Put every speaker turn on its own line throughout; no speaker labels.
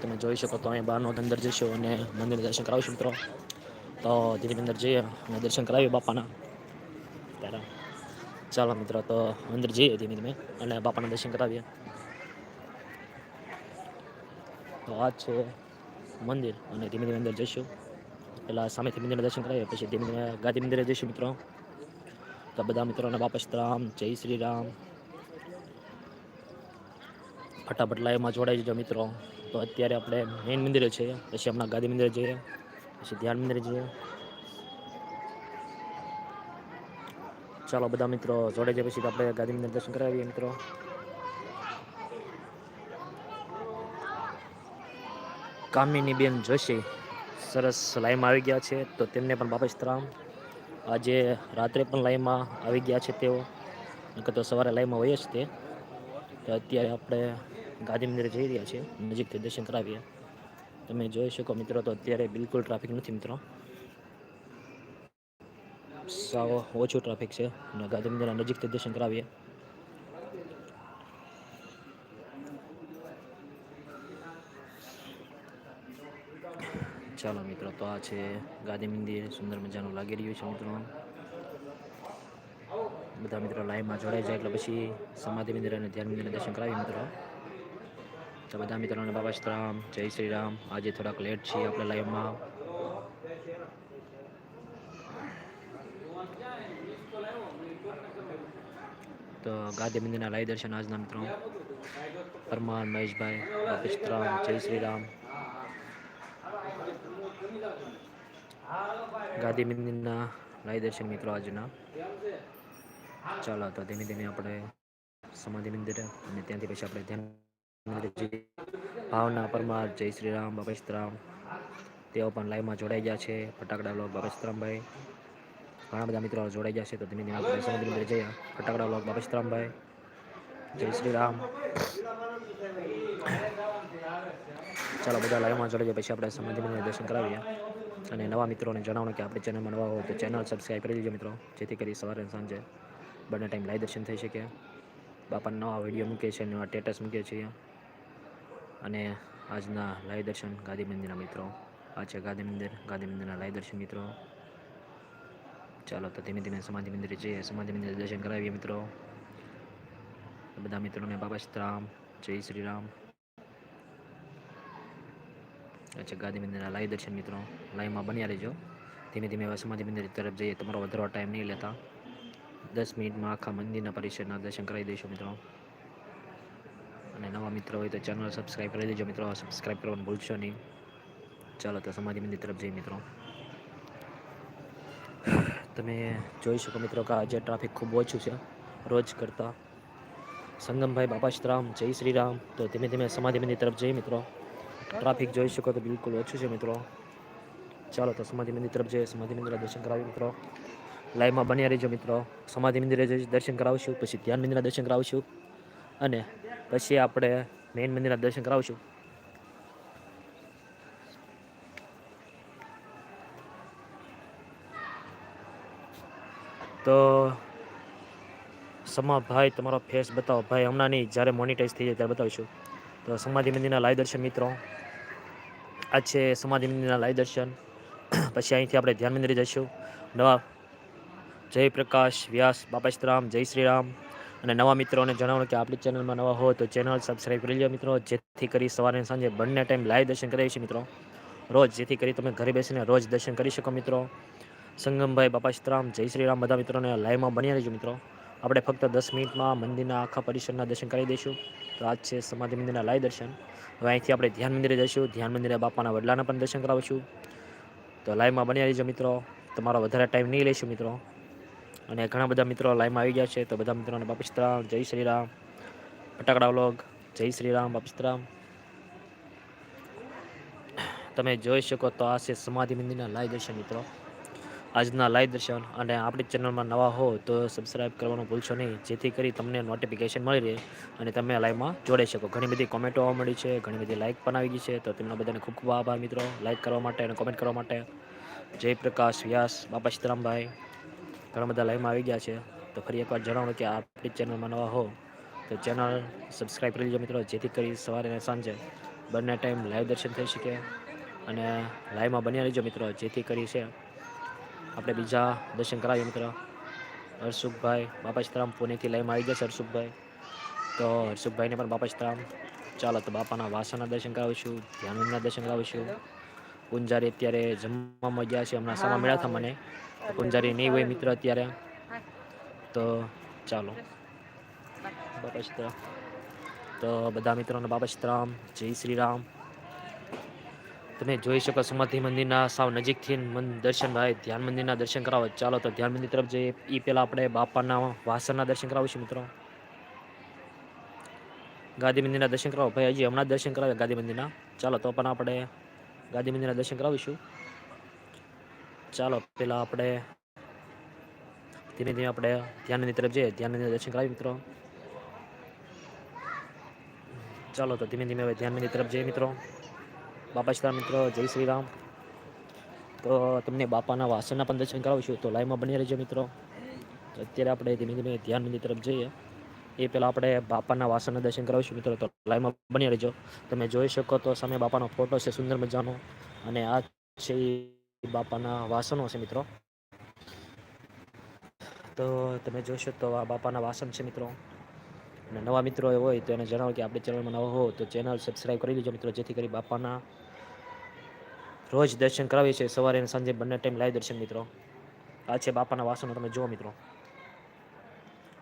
તમે જોઈ શકો તો અહીં બહારનો અંદર જઈશું અને મંદિર દર્શન કરાવશું મિત્રો. તો ધીરે અંદર જઈએ અને દર્શન કરાવીએ બાપાના. ત્યારે ચાલો મિત્રો, તો અંદર જઈએ ધીમે ધીમે અને બાપાના દર્શન કરાવીએ. તો આ છે મંદિર અને ધીમે ધીમે અંદર જઈશું. પહેલાં સામેથી મંદિરના દર્શન કરાવીએ, પછી ધીમે ધીમે ગાંધી મંદિરે જઈશું મિત્રો. તો બધા મિત્રોને બાપા રામ, જય શ્રી રામ. ફટાફટ લાઈવમાં જોડાઈ જજો મિત્રો. તો અત્યારે આપણે મેઇન મંદિરે છીએ પછી હમણાં ગાંધી મંદિરે જઈએ, પછી ધ્યાન મંદિરે જઈએ. ચાલો બધા મિત્રો, જોડે જાય પછી આપણે ગાંધી મંદિર દર્શન કરાવીએ મિત્રો. કામિની બેન જોશી સરસ લાઈમાં આવી ગયા છે, તો તેમને પણ બાપા સીતારામ આજે રાત્રે પણ લાઈમાં આવી ગયા છે તેઓ. તો સવારે લાઈમાં હોય જ તો અત્યારે આપણે ગાંધી મંદિરે જઈ રહ્યા છીએ નજીકથી દર્શન કરાવીએ. તમે જોઈ શકો મિત્રો તો અત્યારે બિલકુલ ટ્રાફિક નથી મિત્રો. સાવ ઓછું ટ્રાફિક છે. અને ગાંધી મંદિરના નજીકથી દર્શન કરાવીએ. ચાલો મિત્રો તો આ છે ગાંધી મંદિર સુંદર મજાનું લાગી રહ્યું છે મિત્રો. બધા મિત્રો લાઈવમાં જોડાઈ જાય એટલે પછી સમાધિ મંદિર અને ધ્યાન મંદિરના દર્શન કરાવી મિત્રો. તો બધા મિત્રોને બાબા શ્રામ જય શ્રી રામ આજે થોડાક લેટ છીએ આપણે લાઈવમાં તો ગાંધી મંદિરના લાઈ દર્શન આજના મિત્રો. પરમાર મહેશભાઈ બાપા શ્રામ જય શ્રી રામ ગાંધી મંદિરના લાઈ દર્શન મિત્રો આજના. ચાલો તો ધીમે ધીમે આપણે સમાધિ મંદિરે અને ત્યાંથી પછી આપણે ધ્યાન ભાવના પરમાર, જય શ્રી રામ બાપા તેઓ પણ લાઈવમાં જોડાઈ ગયા છે. ફટાકડા બ્લોગ બાપા સીતારામભાઈ ઘણા બધા મિત્રો જોડાઈ ગયા છે, તો ધીમે ધીમે આપણે સમુદ્ર મંદિર જઈએ. ફટાકડા બ્લોગ બાપા સીતારામભાઈ જય શ્રી રામ. ચાલો, બધા લાઈવમાં જોડાઈ જાય પછી આપણે સમુદ્ર મંદિરે દર્શન કરાવીએ. અને નવા મિત્રોને જણાવો કે આપણી ચેનલમાં નવા હોય તો ચેનલ સબસ્ક્રાઈબ કરી દેજો મિત્રો. જેથી કરી સવારે સાંજે બંને ટાઈમ લાઈવ દર્શન થઈ શકે. બાપા નવા વીડિયો મૂકે છે નવા સ્ટેટસ મૂકીએ છે અને આજના લાઈવ દર્શન ગાંધી મંદિરના મિત્રો. આ છે ગાંધી મંદિર. ગાંધી મંદિરના લાઈવ દર્શન મિત્રો. ચાલો તો ધીમે ધીમે સમાધિ મંદિરે જઈએ. સમાધિ મંદિર દર્શન કરાવીએ મિત્રો. બધા મિત્રોને બાબા સીતારામ જય શ્રી રામ અચ્છા ગાંધી મંદિરના લાઈવ દર્શન મિત્રો. લાઈવમાં બન્યા રહેજો. ધીમે ધીમે સમાધિ મંદિર તરફ જઈએ. તમારો વધારો ટાઈમ નહીં લેતા. દસ મિનિટમાં આખા મંદિરના પરિસરના દર્શન કરાવી દઈશું મિત્રો. મિત્રો હોય તો ચેનલ સબસ્ક્રાઈબ કરી દેજો મિત્રો. સબસ્ક્રાઈબ કરવાનું ભૂલશો નહીં. ચાલો તો સમાધિ મંદિર તરફ જઈએ મિત્રો. તમે જોઈ શકો મિત્રો કે આજે ટ્રાફિક ખૂબ ઓછું છે. રોજ કરતાં સંગમભાઈ બાપા સીતરામ જય શ્રી રામ તો ધીમે ધીમે સમાધિ મંદિર તરફ જઈએ મિત્રો. ટ્રાફિક જોઈ શકો તો બિલકુલ ઓછું છે મિત્રો. ચાલો તો સમાધિ મંદિર તરફ જઈએ. સમાધિ મંદિરના દર્શન કરાવીએ મિત્રો. લાઈવમાં બન્યા રહીજો મિત્રો. સમાધિ મંદિરે દર્શન કરાવશું. પછી ધ્યાન મંદિરના દર્શન કરાવશું. અને પછી આપણે મેઇન મંદિરના દર્શન કરાવશું. તો સમા ભાઈ, તમારો ફેસ બતાવો. ભાઈ હમણાં નહીં જ્યારે મોનિટાઈઝ થઈ જાય ત્યારે બતાવીશું. તો સમાધિ મંદિરના લાઈવ દર્શન મિત્રો, આ છે સમાધિ મંદિરના લાઈવ દર્શન. પછી અહીંથી આપણે ધ્યાન મંદિરે જઈશું. નવા જય પ્રકાશ વ્યાસ બાપાશ્રામ જય શ્રી રામ. અને નવા મિત્રોને જણાવો કે આપણી ચેનલમાં નવા હોય તો ચેનલ સબસ્ક્રાઈબ કરી લો મિત્રો. જેથી કરી સવારે સાંજે બંને ટાઈમ લાઈવ દર્શન કરાવીએ છીએ મિત્રો. રોજ જેથી કરી તમે ઘરે બેસીને રોજ દર્શન કરી શકો મિત્રો. સંગમભાઈ બાપા સીતરામ જય શ્રી રામ બધા મિત્રોને લાઈવમાં બન્યા રહેજો મિત્રો. આપણે ફક્ત દસ મિનિટમાં મંદિરના આખા પરિસરના દર્શન કરી દઈશું. તો આજ છે સમાધિ મંદિરના લાઈવ દર્શન. હવે અહીંથી આપણે ધ્યાન મંદિરે જઈશું. ધ્યાન મંદિરે બાપાના વડલાના પણ દર્શન કરાવીશું. તો લાઈવમાં બન્યા રહીજો મિત્રો. તમારો વધારે ટાઈમ નહીં લઈશું મિત્રો. અને ઘણા બધા મિત્રો લાઈવમાં આવી ગયા છે. તો બધા મિત્રોને બાપિસ્તરામ જય શ્રી રામ. ફટાકડા વ્લોગ જય શ્રી રામ, બાપા સીતરામ તમે જોઈ શકો તો આ છે સમાધિ મંદિરના લાઈવ દર્શન મિત્રો. આજના લાઈવ દર્શન અને આપણી ચેનલમાં નવા હો તો સબસ્ક્રાઈબ કરવાનું ભૂલશો નહીં. જેથી કરી તમને નોટિફિકેશન મળી રહે અને તમે લાઈવમાં જોડાઈ શકો. ઘણી બધી કોમેન્ટો આવવા મળી છે, ઘણી બધી લાઇક પણ આવી ગઈ છે. તો તેમના બધાને ખૂબ ખૂબ આભાર મિત્રો. લાઇક કરવા માટે અને કોમેન્ટ કરવા માટે. જયપ્રકાશ વ્યાસ, બાપા સીતરામભાઈ ઘણા બધા લાઈવમાં આવી ગયા છે. તો ફરી એકવાર જણાવો કે આપણી ચેનલમાં નવા હો, તો ચેનલ સબસ્ક્રાઈબ કરી લેજો મિત્રો, જેથી કરી સવારે અને સાંજે બંને ટાઈમ લાઈવ દર્શન થઈ શકે અને લાઈવમાં બન્યા રહીજો મિત્રો, જેથી કરી છે. આપણે બીજા દર્શન કરાવીએ મિત્રો. હર્ષુખભાઈ બાપાશ્રામ પુણેથી લાઈવમાં આવી જશે હર્ષુખભાઈ. તો હર્ષુખભાઈને પણ બાપાશ્રામ ચાલો, તો બાપાના વાસણના દર્શન કરાવીશું ધ્યાનના દર્શન કરાવીશું. પૂંજારી અત્યારે જમવામાં ગયા છે, હમણાં સામા મળ્યા હતા મને. પૂંજારી નહીં હોય મિત્ર અત્યારે. તો ચાલો. બાપાશ્રામ તો બધા મિત્રોને બાપાશ્રામ જય શ્રી રામ. તમે જોઈ શકો સમાધિ મંદિરના સાવ નજીકથી દર્શન ભાઈ ધ્યાન મંદિરના દર્શન કરાવો. ચાલો તો ધ્યાન મંદિર તરફ જઈએ. એ પહેલાં આપણે બાપાના વાસણના દર્શન કરાવીશું મિત્રો. ગાદી મંદિરના દર્શન કરાવો. ભાઈ હજી હમણાં દર્શન કરાવે ગાંધી મંદિરના. ચાલો તો પણ આપણે ગાંધી મંદિરના દર્શન કરાવીશું. ચાલો પહેલાં આપણે ધીમે ધીમે આપણે ધ્યાનની તરફ જઈએ. ધ્યાન દર્શન કરાવી મિત્રો. ચાલો, તો ધીમે ધીમે હવે ધ્યાનની તરફ જઈએ મિત્રો. બાપા શ્રી મિત્રો, જય શ્રી રામ. તો તમને બાપાના વાસણના પણ દર્શન કરાવીશું. તો લાઈવમાં બની રહેજો મિત્રો. તો અત્યારે આપણે ધીમે ધીમે ધ્યાન મંદિર તરફ જઈએ. એ પહેલાં આપણે બાપાના વાસણના દર્શન કરાવીશું મિત્રો. તો લાઈવમાં બની રહેજો. તમે જોઈ શકો તો સામે બાપાનો ફોટો છે સુંદર મજાનો. અને આ છે બાપાના વાસણો છે મિત્રો. તો તમે જોશો તો આ બાપાના વાસણ છે મિત્રો. અને નવા મિત્રો હોય તો એને જણાવો કે આપણી ચેનલમાં નવો હો તો ચેનલ સબસ્ક્રાઈબ કરી લેજો મિત્રો, જેથી કરી બાપાના રોજ દર્શન કરાવીએ છીએ. સવારે અને સાંજે બંને ટાઈમ લાઈવ દર્શન મિત્રો. આ છે બાપાના વાસણો, તમે જુઓ મિત્રો.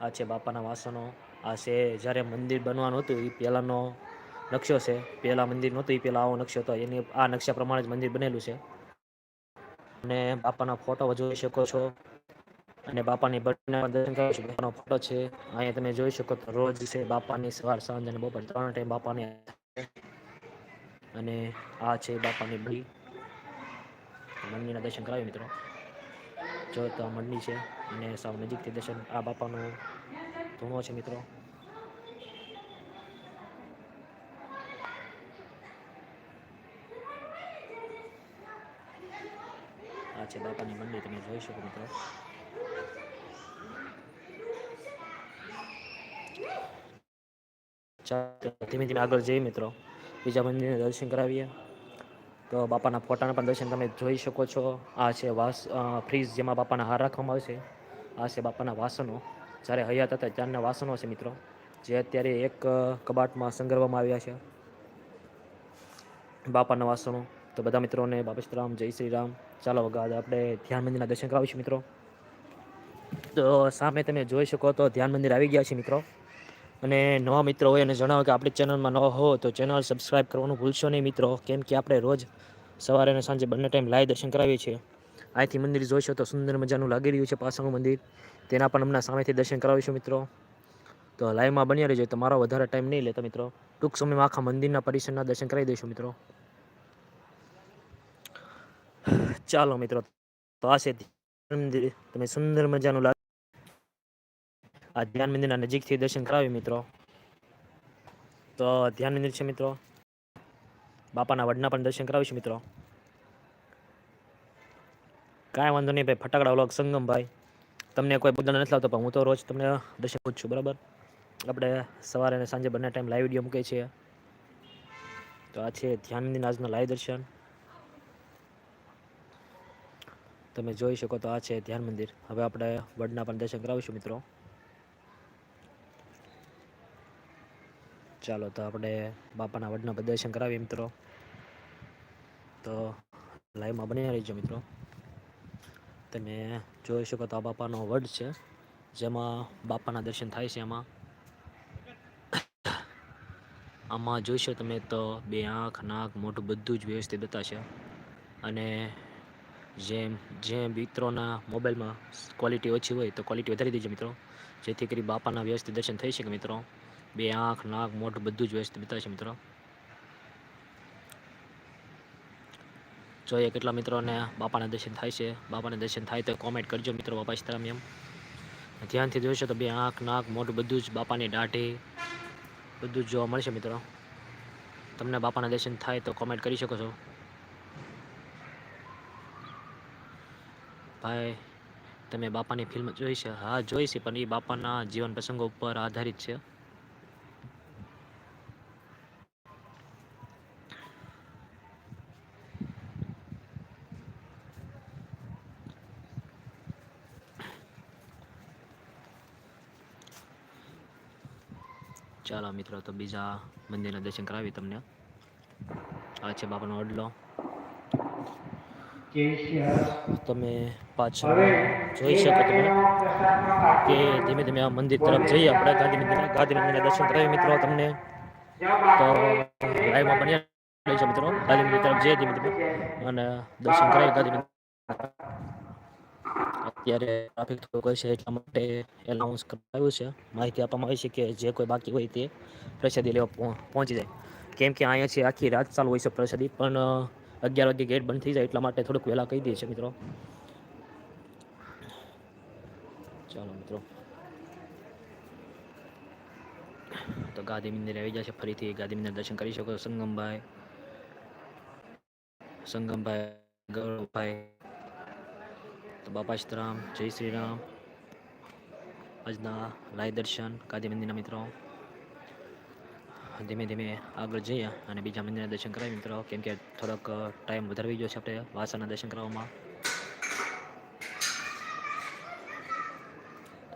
આ છે બાપાના વાસણો. આ છે જ્યારે મંદિર બનવાનું હતું એ પહેલાંનો નકશો છે. પહેલાં મંદિર નહોતું એ પહેલાં આવો નકશો હતો. એની આ નકશા પ્રમાણે જ મંદિર બનેલું છે. અને બાપાના ફોટો જોઈ શકો છો. અને બાપાની બર્થડેના દર્શન કરો છો. બાપાનો ફોટો છે. અહીંયા તમે જોઈ શકો તો રોજ છે બાપાની સવાર સાંજ અને બપોર ત્રણ ટાઈમ બાપાની અને આ છે બાપાની બળી. મંદિરના દર્શન કરાવ્યું મિત્રો. જો તો આ મંડી છે અને સાવ નજીકથી દર્શન આ બાપાનો ધૂણો છે મિત્રો. છે મંદિર તમે જોઈ શકો મિત્રો ધીમે ધીમે આગળ જઈએ મિત્રો બીજા મંદિરને દર્શન કરાવીએ તો બાપાના ફોટાના પણ દર્શન તમે જોઈ શકો છો આ છે વાસ ફ્રીજ જેમાં બાપાના હાર રાખવામાં આવે છે આ છે બાપાના વાસણો જ્યારે હયાત હતા ત્યારના વાસણો છે મિત્રો જે અત્યારે એક કબાટમાં સંગ્રહવામાં આવ્યા છે બાપાના વાસણો તો બધા મિત્રોને બાપેશ્રામ જય શ્રી રામ ચાલો ગાદ આપણે ધ્યાન મંદિરના દર્શન કરાવીશું મિત્રો. તો સામે તમે જોઈ શકો તો ધ્યાન મંદિર આવી ગયા છે મિત્રો. અને નવા મિત્રો હોય અને જણાવો કે આપણી ચેનલમાં ન હો તો ચેનલ સબસ્ક્રાઈબ કરવાનું ભૂલશો નહીં મિત્રો. કેમ કે આપણે રોજ સવારે અને સાંજે બંને ટાઈમ લાઈવ દર્શન કરાવીએ છીએ. અહીંથી મંદિર જોઈશો તો સુંદર મજાનું લાગી રહ્યું છે પાછળનું મંદિર. તેના પણ હમણાં સામેથી દર્શન કરાવીશું મિત્રો. તો લાઈવમાં બન્યા રહેજો, તમારો વધારે ટાઈમ નહીં લેતા મિત્રો. ટૂંક સમયમાં આખા મંદિરના પરિસરના દર્શન કરાવી દઈશું મિત્રો. ચાલો મિત્રો, તો આ છે તમે સુંદર મજાનું લાગ આ ધ્યાન મંદિરના નજીકથી દર્શન કરાવી મિત્રો. તો ધ્યાન મંદિર છે મિત્રો. બાપાના વડના પણ દર્શન કરાવીશું મિત્રો. કાંઈ વાંધો નહીં ભાઈ, ફટાકડા વ્લોગ સંગમ ભાઈ. તમને કોઈ બદલ નથી લાવતો, પણ હું તો રોજ તમને દર્શન પૂછું છું બરાબર? આપણે સવારે અને સાંજે બંને ટાઈમ લાઈવ વીડિયો મૂકીએ છીએ. તો આ છે ધ્યાન મંદિરના આજના લાઈવ દર્શન. તમે જોઈ શકો તો આ છે ધ્યાન મંદિર. હવે આપણે વડના પણ દર્શન કરાવીશું, મિત્રો. ચાલો, તો આપણે બાપાના વડના પણ દર્શન કરાવીએ, મિત્રો. તો લાઈવમાં બની રહીજો, મિત્રો. તમે જોઈ શકો તો આ બાપાનો વડ છે, જેમાં બાપાના દર્શન થાય છે એમાં આમાં જોઈશો તમે તો બે આંખ, નાક, મોઢું બધું જ વ્યવસ્થિત બતાવશે અને જેમ જે મિત્રોના મોબાઈલમાં ક્વોલિટી ઓછી હોય તો ક્વોલિટી વધારી દેજો મિત્રો. જેથી કરી બાપાના વ્યવસ્થિત દર્શન થઈ શકે મિત્રો. બે આંખ, નાક, મોઢું બધું જ વ્યવસ્થિત બતાવશે મિત્રો. જોઈએ કેટલા મિત્રોને બાપાના દર્શન થાય છે. બાપાના દર્શન થાય તો કોમેન્ટ કરજો મિત્રો બાપા સીતારામ એમ. ધ્યાનથી જોઈશો તો બે આંખ, નાક, મોઢું બધું જ બાપાની દાઢી બધું જ જોવા મળશે મિત્રો. તમને બાપાના દર્શન થાય તો કોમેન્ટ કરી શકો છો. ભાઈ, તમે બાપાની ફિલ્મ જોઈ છે? હા, જોઈ છે, પણ એ બાપાના જીવન પ્રસંગો ઉપર આધારિત છે. ચાલો મિત્રો, તો બીજા મંદિરના દર્શન કરાવી તમને. આ છે બાપાનો અડલો તમે પાછળ જોઈ શકો તમે કે ધીમે ધીમે આ મંદિર તરફ જઈએ. આપણે ગાંધી મંદિર ગાંધી મંદિરના દર્શન કરાવી મિત્રો તમને. તો લાઈવમાં બન્યા રહેજો મિત્રો. ગાંધી મંદિર તરફ જઈએ ધીમે ધીમે. અને દર્શન કરાવી ગાંધી અત્યારે ટ્રાફિક થોડુંક હોય છે એટલા માટે એનાઉન્સ કરાયું છે. માહિતી આપવામાં આવી છે કે જે કોઈ બાકી હોય તે પ્રસાદી લેવા પહોં- પહોંચી જાય. કેમ કે અહીંયા છે આખી રાત ચાલુ હોય છે પ્રસાદી. પણ અગિયાર વાગે ગેટ બંધ થઈ જાય એટલા માટે થોડુંક વહેલા કહી દઈએ છીએ મિત્રો. ચાલો મિત્રો. તો ગાંધી મંદિર આવી જશે ફરીથી. ગાંધી મંદિર દર્શન કરી શકો સંગમભાઈ. સંગમભાઈ, ગૌરવભાઈ. તો બાપા સીતારામ જય શ્રી રામ. આજના લાઈ દર્શન ગાંધી મંદિરના મિત્રો. ધીમે ધીમે આગળ જઈએ અને બીજા મંદિરના દર્શન કરાવીએ. મિત્રો, કેમ કે થોડોક ટાઈમ વધારવી જોઈએ આપણે વાસણના દર્શન કરવામાં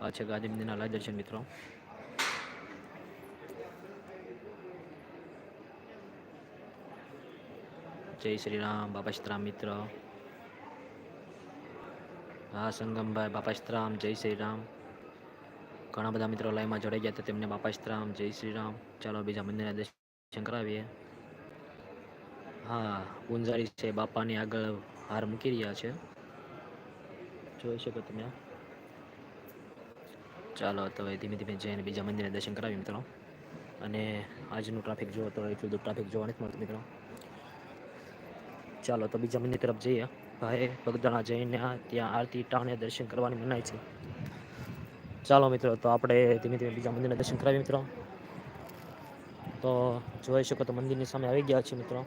આ છે ગાંધી મંદિરના લાજ દર્શન, મિત્રો. જય શ્રી રામ, બાપા સીતરામ મિત્ર. હા સંગમભાઈ બાપા સીતરામ જય શ્રી રામ. ઘણા બધા મિત્રો લાઈવમાં જોડાઈ ગયા હતા. તેમને બાપા સીતારામ જય શ્રી રામ. ચાલો બીજા મંદિરના દર્શન કરાવીએ. હા, ગુંજારી છે. બાપાની આગળ હાર મૂકી રહ્યા છે. જોઈ શકો તમે. ચાલો, તો હવે ધીમે ધીમે જઈને બીજા મંદિરના દર્શન કરાવીએ મિત્રો. અને આજનું ટ્રાફિક જુઓ તો એટલું બધું ટ્રાફિક જોવા નથી મળતું મિત્રો. ચાલો, તો બીજા મંદિર તરફ જઈએ. ભાઈ બગદાણા જઈને ત્યાં આરતી ટાણે દર્શન કરવાની મનાય છે. ચાલો મિત્રો, તો આપણે ધીમે ધીમે બીજા મંદિરના દર્શન કરાવીએ મિત્રો. તો જોઈ શકો તો મંદિરની સામે આવી ગયા છે મિત્રો.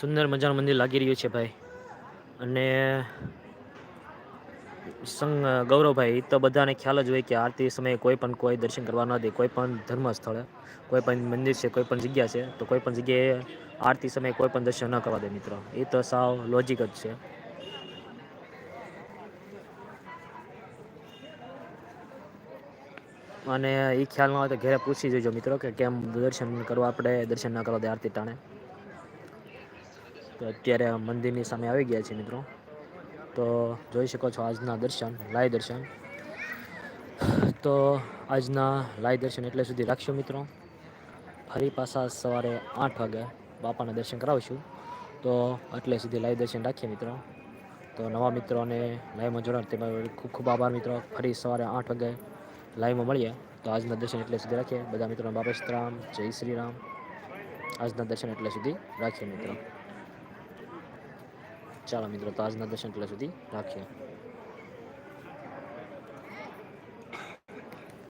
સુંદર મજાનું મંદિર લાગી રહ્યું છે ભાઈ. અને સંગ, ગૌરવભાઈ, તો બધાને ખ્યાલ જ હોય કે આરતી સમયે કોઈ પણ કોઈ દર્શન કરવા ન દે. કોઈ પણ ધર્મ સ્થળે કોઈ પણ મંદિર છે, કોઈ પણ જગ્યા છે, તો કોઈ પણ જગ્યાએ આરતી સમયે કોઈ પણ દર્શન ન કરવા દે મિત્રો. એ તો સાવ લોજિક જ છે. અને એ ખ્યાલ ન હોય તો ઘરે પૂછી જોજો મિત્રો કે કેમ દર્શન કરવા આપણે દર્શન ન કરવા દે આરતી ટાણે. તો અત્યારે મંદિરની સામે આવી ગયા છે મિત્રો. તો જોઈ શકો છો આજના દર્શન લાય દર્શન. તો આજના લાય દર્શન એટલે સુધી રાખશો મિત્રો. ફરી પાછા સવારે આઠ વાગે બાપાના દર્શન કરાવશું. તો એટલે સુધી લાઈવ દર્શન રાખીએ મિત્રો. તો નવા મિત્રોને લાઈવમાં જોડાણ તે ખૂબ ખૂબ આભાર મિત્રો. ફરી સવારે આઠ વાગે લાઈવમાં મળીએ. તો આજના દર્શન એટલે સુધી રાખીએ. બધા મિત્રોને બાપેશ રામ, જય શ્રી રામ. આજના દર્શન એટલે સુધી રાખીએ મિત્રો. ચાલો મિત્રો તો આજના દર્શન પેલા સુધી રાખીએ.